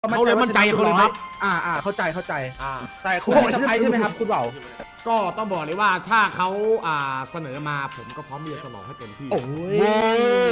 เขาเลยมั่นใจเขาเลยครับ อ่าอ่าเข้าใจเข้าใจ อ่า แต่คุณไม่สะพายใช่ไหมครับ คุณเบาก็ต้องบอกเลยว่าถ้าเขาอ่าเสนอมาผมก็พร้อมที่จะสนองให้เต็มที่ โอ้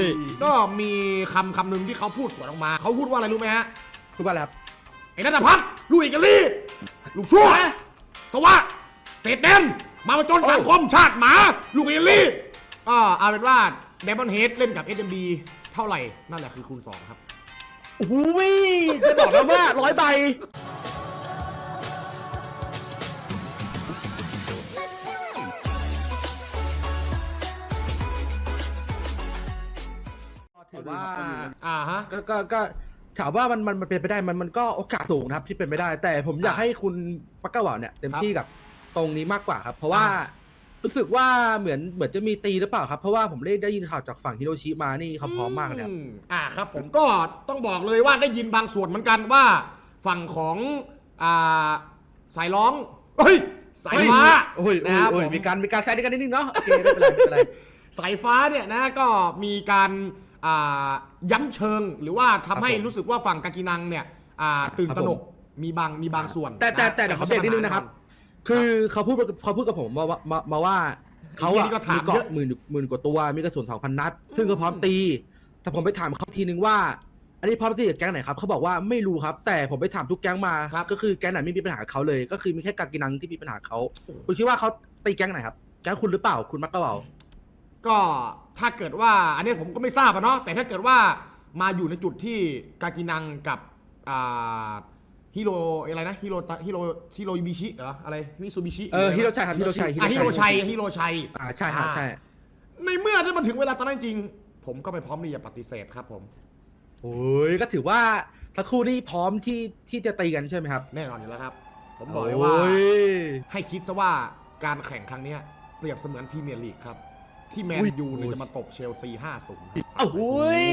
ยก็มีคำคำหนึ่งที่เขาพูดสวนออกมา เขาพูดว่าอะไรรู้ไหมฮะ คุณว่าอะไรครับไอ้นัทพัฒน์ลูกเอกลีลูกชั่วสวะเศษเด่นมาประจนสังคมชาติหมา ลูกเอกลีก็เอาเป็นว่าเดมอนเฮดเล่นกับ SMB เท่าไหร่นั่นแหละคือคูณ2ครับโอ้ยจะบอกแล้วว่าร้อยใบ ถือว่าอ่าฮะ ก็ก็ก็ถามว่ามันมันมันเป็นไปได้มันมันก็โอกาสสูงนะครับที่เป็นไปได้ แต่ผมอยากอะให้คุณปักกะเหว่าเนี่ยเต็มครับที่กับตรงนี้มากกว่าครับ เพราะว่าอะ รู้สึกว่าเหมือนเหมือนจะมีตีหรือเปล่าครับ เพราะว่าผมได้ได้ยินข่าวจากฝั่งฮิโรชิมานี่เขาพร้อมมากเลยครับอืมอ่าครับผมก็ต้องบอกเลยว่าได้ยินบางส่วนเหมือนกันว่าฝั่งของอ่าสายร้องเฮ้ยสายฟ้าโอ้ยโอ้นะยครับโอ้ยผม มีการมีการแซดกันนิดนึงเนาะโอเคไม่เป็นไรไม่เป็นไร สายฟ้าเนี่ยนะก็มีการอ่าย้ำเชิง หรือว่าทำให้ครับผมรู้สึกว่าฝั่งกากินังเนี่ยอ่าตื่นครับตระหนกผมมีบางมีบางส่วนแต่แต่นะแต่เดี๋ยวเขาเบรกนิดนึงนะครับ คือเขาพูดเขาพูดกับผมมาว่ามามาว่าเขาไอ้อะเหี้ยนี่ก็ถามมีเยเกาะอะ หมื่นหมื่นกว่าตัวมีกระสุนสองพันนัด ซึ่งอืมเขาพร้อมตี แต่ผมไปถามเขาทีนึงว่า อันนี้พร้อมตีกับแก๊งไหนครับเขาบอกว่าไม่รู้ครับ แต่ผมไปถามทุกแก๊งมาครับ ก็คือแก๊งไหนไม่มีปัญหากับเขาเลย ก็คือมีแค่กากินังที่มีปัญหากับเขาคุณคิดว่าเขาตีแก๊งไหนครับแก๊งคุณหรือเปล่าคุณมักกะเบา ก็ถ้าเกิดว่า อันนี้ผมก็ไม่ทราบอะเนาะแต่ถ้าเกิดว่ามาอยู่ในจุดที่กากินังกับอ่า ฮิโรอะไรนะฮิโรตะฮิโรฮิโรบิชิเหรออะไรมิซูบิชิเออฮิโรชัยครับฮิโรชัยอะฮิโรชัยฮิโรชัยอ่าใช่ครับใช่ ในเมื่อที่มันถึงเวลาตอนนั้นจริง ผมก็ไม่พร้อมที่จะปฏิเสธครับผมโอ้ยก็ถือว่าทั้งคู่นี่พร้อมที่ที่จะตีกันใช่ไหมครับ แน่นอนอยู่แล้วครับ ผมบอกเลยว่าโอ้ยให้คิดซะว่าการแข่งครั้งเนี้ยเปรียบเสมือนพรีเมียร์ลีกครับ ที่แมนอุ้ยยูเนี่ยจะมาตบเชลซี5-0โอ้ย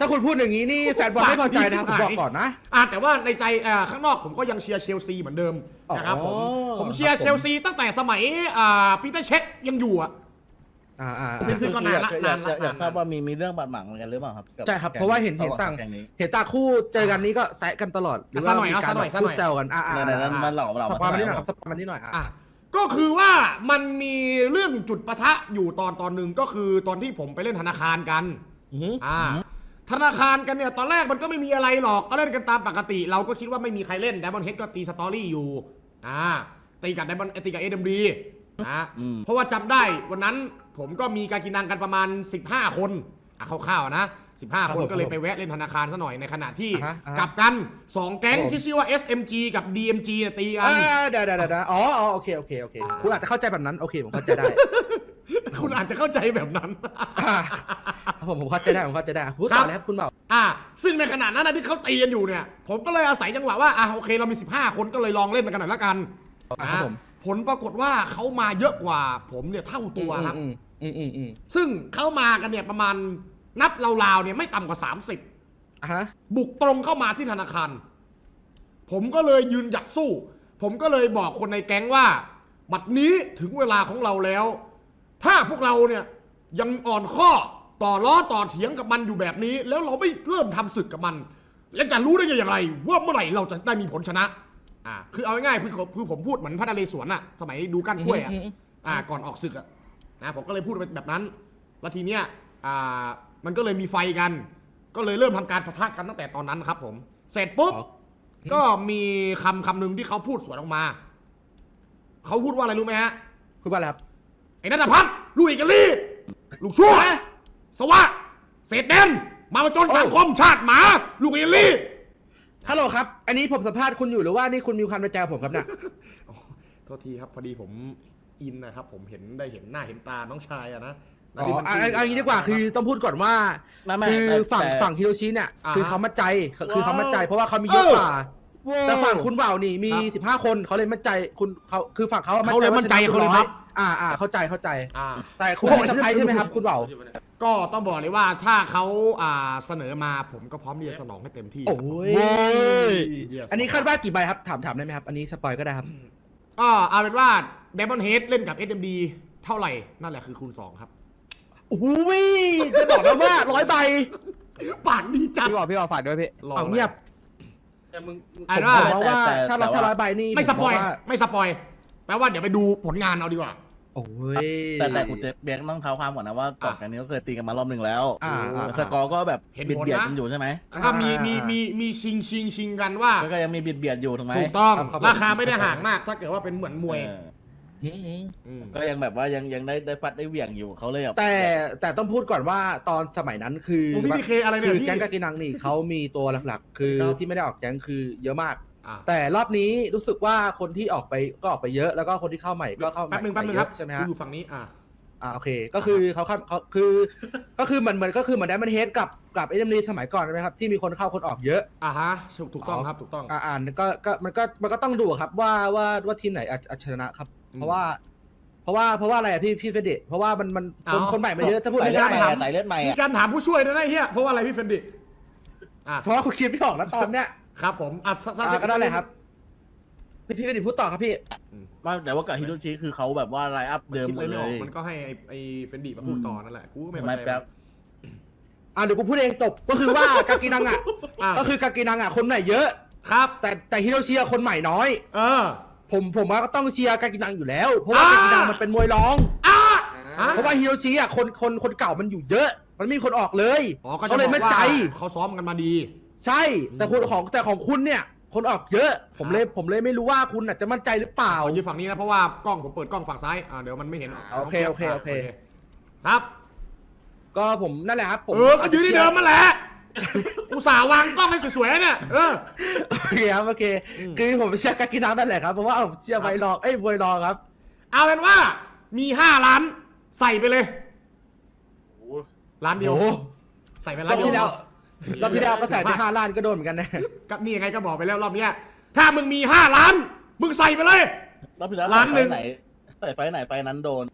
ถ้าคุณพูดอย่างนี้นี่แฟนบอลไม่พอใจนะครับผมบอกก่อนนะ อะแต่ว่าในใจเอ่อข้างนอกผมก็ยังเชียร์เชลซีเหมือนเดิมนะครับผม อ๋อ ผมเชียร์เชลซีตั้งแต่สมัยอ่าปีเตอร์เช็คยังอยู่อะ อ่าอ่าซึ่งซึ่งก็นานละอยากนานละอยากนานละทราบว่ามีมีเรื่องบาดหมางเหมือนกันหรือเปล่าครับกับใช่ครับแก๊เพราะว่าเห็นเห็นระว่ต่าง แก๊งนี้เห็นตาคู่เจอกันนี้ก็แซะกันตลอดหรือว่าซะหน่อยมีเนาะการซะหน่อยแบบซะหน่พูอดยแซวกันอ่าอ่าไหนๆๆมันหลอกเราสมาปอยมานิดหน่อยทำไมครับสปอยมานิดหน่อยอะ อะก็คือว่ามันมีเรื่องจุดปะทะอยู่ตอนตอนหนึ่งก็คือตอนที่ผมไปเล่นธนาคารกัน อือหือ อ่า ธนาคารกันเนี่ยตอนแรกมันก็ไม่มีอะไรหรอกก็เล่นกันตามปกติ เราก็คิดว่าไม่มีใครเล่นด m มอนเฮดก็ตีสตอรี่อยู่อ่าตีกับด m มอนตีกับเอ็มดีนะอืมเพราะว่าจำได้วันนั้นผมก็มีการกินนังกันประมาณ 15 คนอะคร่าวๆนะ 15 คนก็เลยไปแวะเล่นธนาคารซะหน่อยในขณะที่อ่าฮะอ่าฮะกลับกัน 2 แก๊งครับผมที่ชื่อว่า SMG กับ DMG เนี่ยตีกันอ่าเดี๋ยวเดี๋ยวเดี๋ยวเดี๋ยวอ๋ออ๋อโอเคโอเคโอเคคุณอาจจะเข้าใจแบบนั้นโอเคผมเข้าใจได้ คุณอาจจะเข้าใจแบบนั้นอ่าผมผมเข้าใจได้ผมเข้าใจได้พูดต่อเลยครับคุณเบาอ่า ซึ่งในขณะนั้นนะที่เขาตีกันอยู่เนี่ย ผมก็เลยอาศัยจังหวะว่าอะโอเคเรามี 15 คนก็เลยลองเล่นกันหน่อยละกันอ่าครับผมผลปรากฏว่าเขามาเยอะกว่า ผมเนี่ยเท่าตัวครับ อืมอืมอืมอืมซึ่งเขามากันเนี่ยประมาณนับราวๆเนี่ยไม่ต่ำกว่า 30 อะฮะ บุกตรงเข้ามาที่ธนาคาร ผมก็เลยยืนหยัดสู้ ผมก็เลยบอกคนในแก๊งว่า บัดนี้ถึงเวลาของเราแล้ว ถ้าพวกเราเนี่ยยังอ่อนข้อต่อล้อต่อเถียงกับมันอยู่แบบนี้ แล้วเราไม่เริ่มทำศึกกับมัน แล้วจะรู้ได้อย่างไร ว่าเมื่อไหร่เราจะได้มีผลชนะอ่าคือเอาง่ายๆคือคือผมพูดเหมือนพระนเรศวรอะสมัยดูกั้นกล้วยอะอืมอืมอ่าก่อนออกศึกอะนะผมก็เลยพูดไปแบบนั้น แล้วทีเนี้ยอ่ามันก็เลยมีไฟกัน ก็เลยเริ่มทำการปะทะกันตั้งแต่ตอนนั้นครับ ผมเสร็จปุ๊บอ๋อก็มีคำคำหนึ่งที่เขาพูดสวนออกมา เขาพูดว่าอะไรรู้ไหมฮะคุณว่าอะไรครับ ไอ้นัทพัฒน์ลูกเอกลีลูกชั่วสวะเศษเด่นมาประจนสังคมชาติหมา ลูกเอกลีฮัลโหลครับ อันนี้ผมสัมภาษณ์คุณอยู่หรือว่านี่คุณมีความในใจกับผมครับเนี่ยโทษทีครับพอดีผมอินนะครับ ผมเห็นได้เห็นหน้าเห็นตาน้องชายอะนะอ๋ออะอะเอันนี้ดีกว่าคือต้องพูดก่อนว่าไม่ไม่คือแต่ฝั่งแต่ฝั่งฮิโรชิเนี่ยอ่าฮะคือเขามั่นใจคือคือเขามั่นใจ เพราะว่าเขามีเยอะกว่าแต่ฝั่งคุณเบ่าวนี่มีครับ15 คนเขาเลยมั่นใจคุณเขาคือฝั่งเขาอะเขาเลยมั่นใจว่ชะเขาเลยครับ อ่าอ่าเข้าใจเข้าใจ อ่า แต่คุณไม่สะพายใช่ไหมครับ คุณเบ่าวก็ต้องบอกเลยว่าถ้าเขาอ่าเสนอมาผมก็พร้อมที่จะสนองให้เต็มที่ครับ โอ้ย Yes อันนี้คาดว่ากี่ใบครับ ถามถามได้ไหมครับ อันนี้สปอยก็ได้ครับ ก็เอาเป็นว่า d ดมอนเฮดเล่นกับ SMD เท่าไหร่ นั่นแหละคือคูณ 2 ครับโอ้ย จะบอกแล้วว่าร้อยใบ ปากดีจัดพี่บอกพี่บอกฝากด้วยพี่รอเอาอะไรเงียบ แต่มึงมึงอ่าผมนว่า ผมว่าแต่ถ้าเราแต่ถ้าว่าร้อยใบนี่ไม่สปอย ผมว่าไม่สปอย แปลว่าเดี๋ยวไปดูผลงานเอาดีกว่า โอ้ย แต่แต่คุณเจเบียกต้องเท้าความก่อนนะว่าก่อนกันนี้ก็เคยตีกันมารอบหนึ่งแล้วอ่าอ่าแต่สกอร์ก็แบบเห็นบิดผลเบียดนะกันอยู่ใช่ไหมแล้วก็มีมีมีมีชิงชิงชิงกันว่าก็ยังมีบิดเบียดอยู่ถูกไหมถูกต้องครับ ราคาไม่ได้ห่างมาก ถ้าเกิดว่าเป็นเหมือนมวยเอออืมมก็ยังแบบว่ายังยังได้ได้ฟัดได้เหวี่ยงอยู่เขาเลยแบบแต่แต่ต้องพูดก่อนว่าตอนสมัยนั้นคือโอ้พี่พีเคอะไรเนี่ยคือพี่แก๊งกากินังนี่เขามีตัวหลักๆ คือครับที่ไม่ได้ออกแก๊งคือเยอะมาก อะแต่รอบนี้รู้สึกว่าคนที่ออกไปก็ออกไปเยอะ แล้วก็คนที่เข้าใหม่ก็เข้าใหม่แป๊บหนึงแป๊บหนึงเยครับอะใช่ไหมกูฮะอยู่ฝั่งนี้อะอ่าโอเคก็คือเขาเข้าเขาคือ ก็คือเหมือนเหมือนก็คือเหมือนไดมันเฮดกับกับเอ็มดีสมัยก่อนใช่ไหมครับที่มีคนเข้าคนออกเยอะ อะฮะถูกต้องครับถูกต้อง อ่าอ่านก็ก็มันก็มันก็ต้องดูครับว่าว่าว่าทีมไหนอาจอาจชนะครับ อืมเพราะว่า เพราะว่าเพราะว่าอะไรอะพี่พี่เฟเดตเพราะว่ามันมันคนเอา คนใหม่มาเยอะถ้าพูดไต่ไม่เลือได้ดใหม่ถามอะไต่เลือดใหม่มีอะการถามผู้ช่วยด้วยนะเฮียเพราะว่าอะไรพี่เฟนดิอะ เพราะว่าคุณคิดไม่ออกแล้วตอนเนี้ย ครับผมอะสักสักอ่าก็ได้เลยครับพี่พี่เฟเดตพูดต่อครับพี่ ว่าแต่ว่ากับฮิโรชิคือเขาแบบว่าไลน์อัพมันเดิมคิดหมอะไรดไม่เลออกย มันก็ให้ไอ้ไอ้เฟนดิมาพูดต่อนั่นแหละ กูก็ไม่ไม่เข้าใจแป๊บ อ่าเดี๋ยวกูพูดเองจบก็คือว่ากากินังอะ อะก็คือกากินังอะคนใหม่เยอะ ครับ แต่แต่ฮิโรชิอะคนใหม่น้อย เออ ผมผมว่าก็ต้องเชียร์กากินังอยู่แล้ว เพราะว่าอ่า กากินังมันเป็นมวยร้อง อะฮะเพราะว่าฮิโรชิอะคนคนคนเก่ามันอยู่เยอะ มันไม่มีคนออกเลย อ๋อก็จะเขาเลยบอกไม่ว่าใจ เขาซ้อมกันมาดี ใช่แต่คนของแต่ของคุณเนี่ย คนออกเยอะ ผมเลยผมเลยไม่รู้ว่าคุณอะจะมั่นใจหรือเปล่าเอายืนฝั่งนี้นะเพราะว่ากล้องผมเปิดกล้องฝั่งซ้ายอ่าเดี๋ยวมันไม่เห็นโอเคโอเคโอเค ครับก็ผมนั่นแหละครับผมเออก็ยืนที่เดิมมาแหละอุตส่าห์วางกล้องให้สวยๆเนี่ยเออโอเคครับโอเคอืมคือผมเชียร์กากินังนั่นแหละครับเพราะว่าผมเชียร์ไวรองเอ้ยมวยรองครับ เอาเป็นว่ามีห้าล้านใส่ไปเลยล้านเดียวโอ้โหใส่ไปรล้าอนบเดีที่ยแล้วว รอบที่แล้วก็ใส่ไปห้าล้านก็โดนเหมือนกันนะก็นี่ยังไงก็บอกไปแล้วรอบเนี้ยถ้ามึงมีห้าล้าน มึงใส่ไปเลย รอบที่แล้วร้านหนึ่ง ไฟไหนไต่ไฟไหนไฟนั้นโดน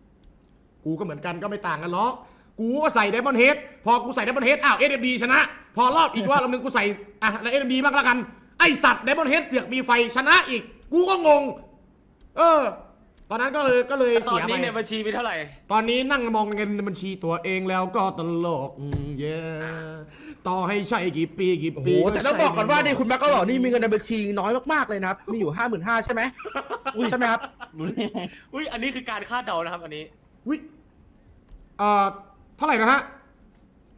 กูก็เหมือนกันก็ไม่ต่างกันหรอก กูก็ใส่ไดมอนเฮดพอกูใส่ไดมอนเฮดอ้าวเอ็มดีชนะ พอรอบอีกรอบนึงกูใส่อะแล้วเอ็มดีบ้างละกัน ไอสัตว์ไดมอนเฮดเสือกมีไฟชนะอีก กูก็งง เออ ตอนนั้นก็เลยก็เลยตอเสีนยไปนี้ในบัญชีมีเท่าไหร่ ตอนนี้นั่งมองเงินในบัญชีตัวเองแล้วก็ตลกอืมเย้ต่อให้ใช่กี่ปีกี่โอ้โหปีแต่ต้องบอกก่อนว่านี่คุณแม็กก็บอกนี่มีเงินในบัญชีน้อยมากๆเลยนะครับ มีอยู่ห้าหมื่นห้าใช่ไหมใช่ไหมครับรู้ได้ไงอุ้ยอันนี้คือการคาดเดานะครับ อันนี้ วิเอ่อเท่าไหร่นะฮะ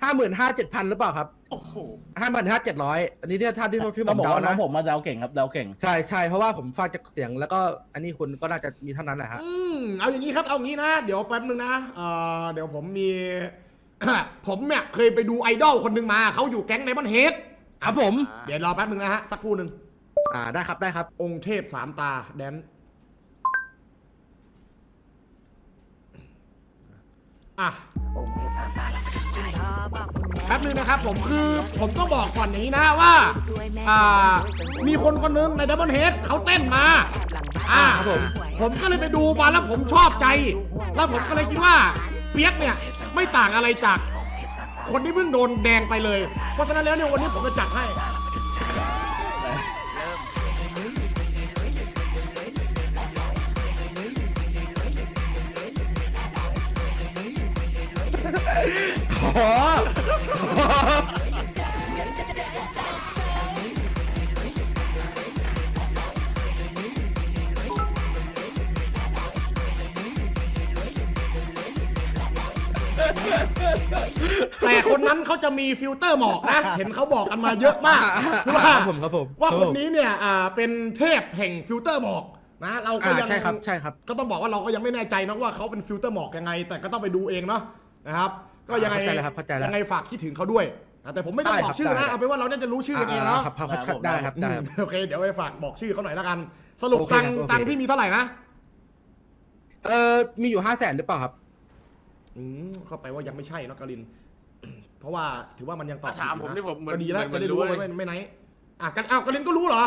ห้าหมื่นห้าเจ็ดพันหรือเปล่าครับโอ้โหห้าหมื่นห้าเจ็ดร้อยอันนี้เนี่ยถ้าที่ที่ผต้องมบอกเดาว่าน้อนะงผมมาเดาเก่งครับเดาเก่ง ใช่ใช่เพราะว่าผมฟังจากเสียงแล้วก็อันนี้คุณก็น่าจะมีเท่านั้นแหละฮะ อืมเอาอย่างนี้ครับ เอางี้นะ เดี๋ยวแป๊บนึงนะเอ่อเดี๋ยวผมมี ผมเนี่ยเคยไปดูไอดอลคนหนึ่งมา เขาอยู่แก๊งไดมอนเฮดครับผม เดี๋ยวรอแป๊บนึงนะฮะ สักครู่หนึ่ง อ่าได้ครับได้ครับ องค์เทพสามตาแดน อะ แป๊บนึงนะครับผมคือผมต้องบอกก่อนอย่างนี้นะว่าอ่า มีคนคนหนึงในดับเบิลเฮดเขาเต้นมาอ่าผมผมก็เลยไปดูมาแล้วผมชอบใจ แล้วผมก็เลยคิดว่าเปียกเนี่ยไม่ต่างอะไรจาก คนที่เพิ่งโดนแดงไปเลย เพราะฉะนั้นแล้วเนี่ยวันนี้ผมจะจัดให้อ๋อ แต่คนนั้นเขาจะมีฟิลเตอร์หมอกนะ เห็นเขาบอกกันมาเยอะมากว่าครับผมครับผมว่าคนนี้เนี่ยอ่าเป็นเทพแห่งฟิลเตอร์หมอกนะเราก็อ่ายังใช่ครับใช่ครับ ก็ต้องบอกว่าเราก็ยังไม่แน่ใจนะว่าเขาเป็นฟิลเตอร์หมอกยังไง แต่ก็ต้องไปดูเองเนาะนะครับ ก็ยังไงเข้าใจแล้วครับเข้าใจแล้ว ยังไงฝากคิดถึงเขาด้วยนะแต่ผมไม่ต้องได้บอครักบชื่อได้นะเอาเป็นว่าเราน่าจะรู้ชื่อกันเองเนาะ ครับครับครับได้ครับได้ครับอืมโอเค เดี๋ยวไปฝากบอกชื่อเขาหน่อยแล้วกัน สรุปโอเคตังครับค์โอเค ตังค์พี่มีเท่าไหร่นะ เออมีอยู่ห้าแสนหรือเปล่าครับ อืมเข้าไปว่ายังไม่ใช่เนาะกาลิน เพราะว่าถือว่ามันยังตอบถ้าถามผิดอยู่ะผมนี่ผมเหมือนก็ดีแล้วเหมืจะอนได้รู้ว่ารู้เลยไม่ไม่ไหนอะกันอ้าวกาลินก็รู้เหรอ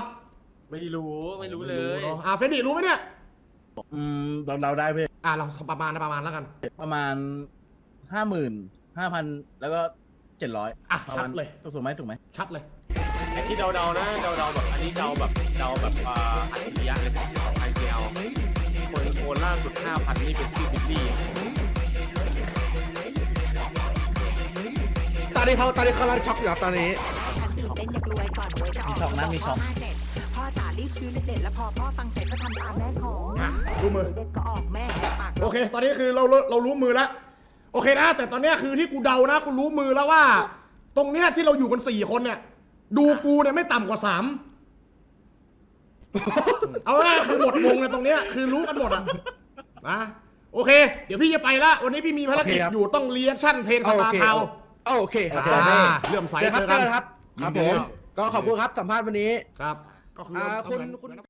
ไม่รู้ไม่รู้เลยเนอะอะเฟรดดี้รู้ไหมเนี่ยอืมเราเราได้เพื่ออะเราประมาณนะประมาณแล้วกัน ประมาณห้าหมื่นห้าพันแล้วก็เจ็ดร้อยอะประชัมาดณเลย ถูกไหมถูกไหมชัดเลย ไอ้ที่เดาๆนะเดาๆแบบอันนี้เดาแบบเดาแบบอ่าอัจฉริยะเลยของไอซีเอลคนโอนล่าสุด5,000นี่เป็นชื่อบิลลี่ อนนี้เขาตอนนี้เขากำลังช็อกอยู่ครับตอนนี้ต้นอยากรวยก่อนหวยจะออกมีช็อปนะมีช็อปพ่ห้าเจ็ดพ่อจ๋ารีบซื้อเด็ดๆแล้วพอพ่อฟังเสร็จก็ทำตามแม่ของอะรู้มือ เด็ดก็ออกแม่แหกปากโอเค ตอนนี้คือเราเราเรารู้มือแล้ว โอเคนะ แต่ตอนเนี้ยคือที่กูเดานะ กูรู้มือแล้วว่า ตรงเนี้ยที่เราอยู่กันสี่คนเนี่ย ดูกูเนี่ยไม่ต่ำกว่าสามเอาง่ายๆคือหมดวงเลยตรงเนี้ยคือรู้กันหมดอะนะโอเค เดี๋ยวพี่จะไปละ วันนี้พี่มีภารกิจโอเคครับอยู่ต้องเรียกชั่นเพลงสโอตาร์เคทาว น์โอเคครับอ่าเลื่อมใสเจอครับเจอกันเจอกันครับ ครับผม ก็ขอบคุณครับสัมภาษณ์วันนี้ครับ ก็คืออ่าเอาคุณเหมือนคุณ